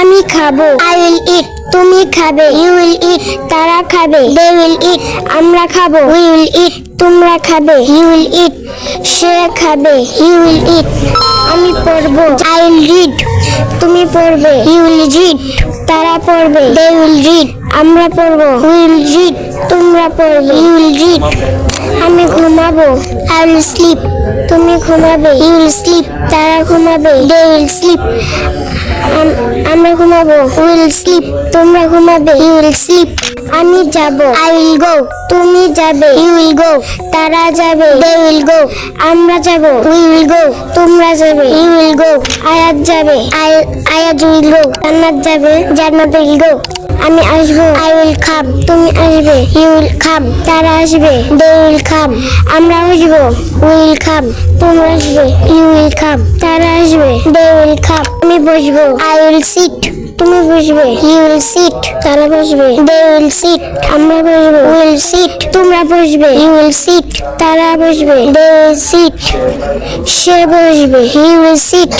আমি খাব। I will ইট তুমি খাবে। ইউ উইল ইট তারা খাবে। দে উইল ইট আমরা খাব। উই উইল ইট তোমরা খাবে। ইউ উইল ইট সে খাবে। ইউ উইল ইট আমি পড়ব। আই উইল রিড তুমি পড়বে। ইউ উইল রিড তারা পড়বে। দে উইল রিড আমরা পড়ব। উইল রিড তোমরা পড়বে। ইউ উইল রিড আমি ঘুমাবো। আই উইল স্লিপ তুমি ঘুমাবে। ইউ উইল স্লিপ তারা ঘুমাবে। দে উইল স্লিপ ঘুমাবো উইল স্লিপ তোমরা ঘুমাবে। ইউ উইল স্লিপ আমি যাব। আই উইল গো তুমি যাবে। ইউ উইল গো তারা যাবে। দে উইল গো আমরা যাব। উই উইল গো তোমরা যাবে। ইউ উইল গো আয়াত যাবে। আই আয়াত উইল গো জান্নাত যাবে। জান্নাত উইল গো আমি আসব। আই উইল খাম তুমি আসবে। ইউ উইল খাম তারা আসবে। দে উইল খাম আমরা আসব। উইল খাম তোমরা আসবে। ইউ উইল খাম তারা আসবে। দে উইল খাম আমি বসবো। আই উইল সিট তুমি বসবে। ইউ উইল সিট তারা বসবে। দে উইল সিট আমরা বসবো। উইল সিট তোমরা বসবে। ইউ উইল সিট তারা বসবে। দে উইল সিট সে বসবে। He will seat